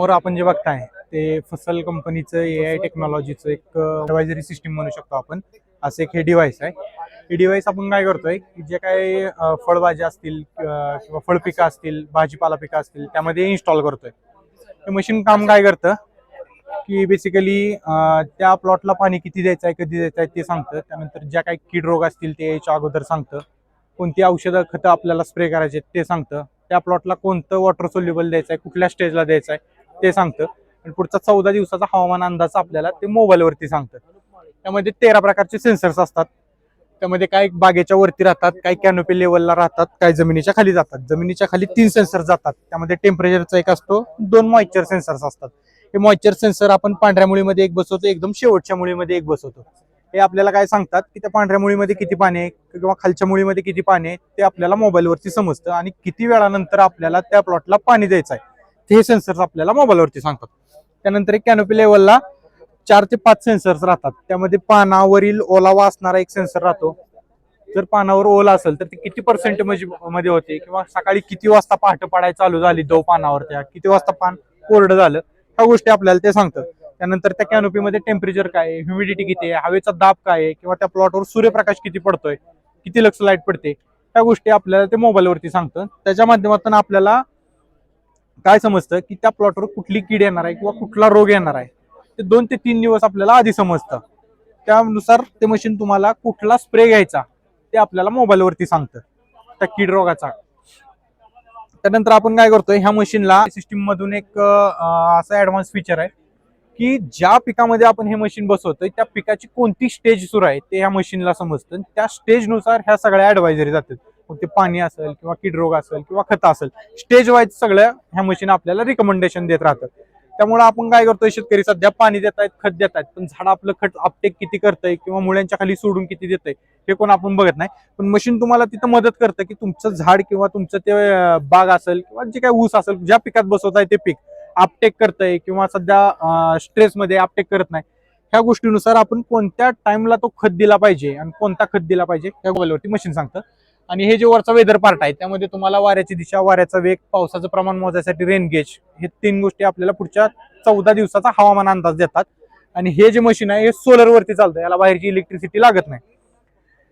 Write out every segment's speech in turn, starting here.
समोर आपण जे बघताय ते फसल कंपनीचं ए आय टेक्नॉलॉजीचं एक ॲडवायझरी सिस्टीम म्हणू शकतो आपण. असं एक हे डिव्हाइस आहे. हे डिव्हाइस आपण काय करतोय की जे काही अं, फळभाज्या असतील किंवा फळपिकं असतील भाजीपाला पिकं असतील त्यामध्ये इन्स्टॉल करतोय. हे मशीन काम काय करतं की बेसिकली त्या प्लॉटला पाणी किती द्यायचं आहे कधी द्यायचं आहे ते सांगतं. त्यानंतर ज्या काही कीड रोग असतील ते यायच्या अगोदर सांगतं. कोणती औषधं खतं आपल्याला स्प्रे करायचे ते सांगतं. त्या प्लॉटला कोणतं वॉटर सोल्युबल द्यायचं आहे कुठल्या स्टेजला द्यायचं आहे ते सांगतं. आणि पुढचा चौदा दिवसाचा हवामान अंदाज आपल्याला ते मोबाईलवरती सांगतं. त्यामध्ये तेरा प्रकारचे सेन्सर्स असतात. त्यामध्ये काय बागेच्या वरती राहतात काही कॅनोपी लेवलला राहतात काही जमिनीच्या खाली जातात. जमिनीच्या खाली तीन सेन्सर जातात. त्यामध्ये टेम्परेचरचा एक असतो दोन मॉइश्चर सेन्सर्स असतात. हे मॉइश्चर सेन्सर आपण पांढऱ्या मुळीमध्ये एक बसवतो एकदम शेवटच्या मुळीमध्ये एक बसवतो. हे आपल्याला काय सांगतात की त्या पांढऱ्या मुळीमध्ये किती पाणी आहे किंवा खालच्या मुळीमध्ये किती पाणी आहे ते आपल्याला मोबाईलवरती समजतं. आणि किती वेळानंतर आपल्याला त्या प्लॉटला पाणी द्यायचं आहे. ते हे सेन्सर्स आपल्याला मोबाईलवरती सांगतात. त्यानंतर एक कॅनोपी लेवलला चार ते पाच सेन्सर्स राहतात. त्यामध्ये पानावरील ओलावा असणारा एक सेन्सर राहतो. जर पानावर ओला असेल तर ते किती पर्सेंटमध्ये होते? किंवा सकाळी किती वाजता पहाटे पडायला चालू झाली दव पानावर त्या किती वाजता पान कोरडं झालं? ह्या गोष्टी आपल्याला ते सांगतं त्यानंतर त्या कॅनोपीमध्ये टेम्परेचर काय आहे? ह्युमिडिटी किती आहे? हवेचा दाब काय आहे? किंवा त्या प्लॉटवर सूर्यप्रकाश किती पडतोय? किती लक्ष लाइट पडते? ह्या गोष्टी आपल्याला ते मोबाईलवरती सांगतं त्याच्या माध्यमातून आपल्याला काय समजतं की त्या प्लॉटवर कुठली कीड येणार आहे किंवा कुठला रोग येणार आहे? ते दोन ते तीन दिवस आपल्याला आधी समजतं. त्यानुसार ते मशीन तुम्हाला कुठला स्प्रे घ्यायचा ते आपल्याला मोबाईलवरती सांगतं त्या कीड रोगाचा. त्यानंतर आपण काय करतोय ह्या मशीनला सिस्टीम मधून एक अं, असं ऍडव्हान्स फीचर आहे की ज्या पिकामध्ये आपण हे मशीन बसवतोय त्या पिकाची कोणती स्टेज सुरू आहे ते ह्या मशीनला समजतं. आणि त्या स्टेजनुसार ह्या सगळ्या ऍडवायझरी जातात. मग ते पाणी असेल किंवा किड रोग असेल किंवा खत असेल स्टेज वाईज सगळं ह्या मशीन आपल्याला रिकमेंडेशन देत राहतं त्यामुळे आपण काय करतोय शेतकरी सध्या पाणी देत आहेत खत देत आहेत पण झाड आपलं खत अपटेक किती करतंय किंवा मुळ्यांच्या खाली सोडून किती देतंय हे कोण आपण बघत नाही. पण मशीन तुम्हाला तिथं मदत करतं की तुमचं झाड किंवा तुमचं ते बाग असेल किंवा जे काही ऊस असेल ज्या पिकात बसवत आहे ते पीक अपटेक करतंय किंवा सध्या स्ट्रेसमध्ये अपटेक करत नाही. ह्या गोष्टीनुसार आपण कोणत्या टाइमला तो खत दिला पाहिजे आणि कोणता खत दिला पाहिजे त्या मोबाईलवरती मशीन सांगतं. आणि हे जे वरचा वेदर पार्ट आहे त्यामध्ये तुम्हाला वाऱ्याची दिशा वाऱ्याचा वेग पावसाचं प्रमाण मोजायसाठी रेन गेज हे तीन गोष्टी आपल्याला पुढच्या चौदा दिवसाचा हवामान अंदाज देतात. आणि हे जे मशीन आहे हे सोलरवरती चालतं याला बाहेरची इलेक्ट्रिसिटी लागत नाही.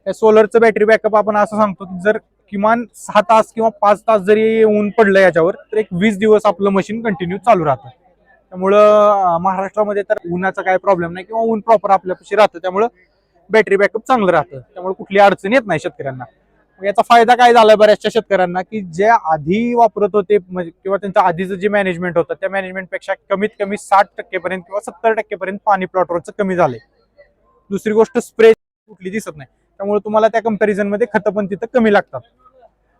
या सोलरचं बॅटरी बॅकअप आपण असं सांगतो की जर किमान सहा तास किंवा पाच तास जरी ऊन पडलं याच्यावर तर एक वीस दिवस आपलं मशीन कंटिन्यू चालू राहतं. त्यामुळं महाराष्ट्रामध्ये तर उन्हाचा काय प्रॉब्लेम नाही किंवा ऊन प्रॉपर आपल्यापाशी राहतं. त्यामुळं बॅटरी बॅकअप चांगलं राहतं. त्यामुळे कुठली अडचण येत नाही शेतकऱ्यांना. याचा फायदा काय झाला बऱ्याचशा शेतकऱ्यांना की जे आधी वापरत होते म्हणजे किंवा त्यांचं आधीचं जे मॅनेजमेंट होतं त्या मॅनेजमेंटपेक्षा कमीत कमी साठ टक्केपर्यंत किंवा सत्तर टक्केपर्यंत पाणी प्लॉटवरचं कमी झाले दुसरी गोष्ट स्प्रे कुठली दिसत नाही. त्यामुळे तुम्हाला त्या कम्पॅरिझनमध्ये खतं पण तिथं कमी लागतात.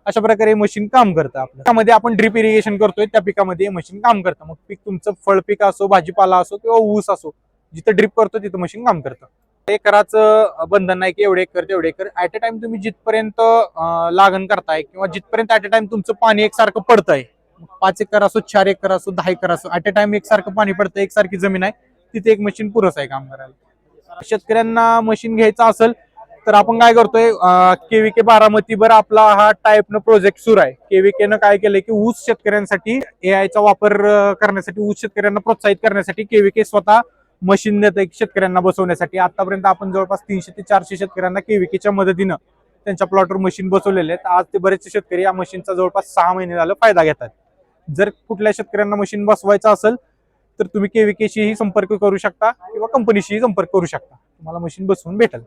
अशा प्रकारे मशीन काम करतं आपलं. त्यामध्ये आपण ड्रिप इरिगेशन करतोय त्या पिकामध्ये मशीन काम करतं. मग पीक तुमचं फळपीक असो भाजीपाला असो किंवा ऊस असो जिथं ड्रिप करतो तिथं मशीन काम करतं. एकराचं बंधन नाही की एवढे एकर तेवढे एकर. ऍट अ टाइम तुम्ही जिथपर्यंत लागण करताय किंवा जिथपर्यंत ऍट अ टाइम तुमचं पाणी एकसारखं पडतंय पाच एकर असो चार एकर असो दहा एकर असो ऍट अ टाइम एकसारखं पाणी पडतं एकसारखी जमीन आहे तिथे एक मशीन पुरस आहे काम करायला. शेतकऱ्यांना मशीन घ्यायचं असेल तर आपण काय करतोय केव्हीके बारामतीवर आपला हा टाईपनं प्रोजेक्ट सुरू आहे. केव्हीके न काय केलंय की ऊस शेतकऱ्यांसाठी एआयचा चा वापर करण्यासाठी ऊस शेतकऱ्यांना प्रोत्साहित करण्यासाठी केव्हीके स्वतः मशीन एक शेतकऱ्यांना बसवण्यासाठी आतापर्यंत आपण जवळपास तीनशे ते चारशे शेतकऱ्यांना केव्हीकेच्या मदतीनं त्यांच्या प्लॉटवर मशीन बसवलेले आहेत. आज ते बरेचसे शेतकरी या मशीनचा जवळपास सहा महिने झालं फायदा घेतात जर कुठल्या शेतकऱ्यांना मशीन बसवायचं असेल तर तुम्ही केव्हीकेशीही संपर्क करू शकता किंवा कंपनीशीही संपर्क करू शकता. तुम्हाला मशीन बसवून भेटेल.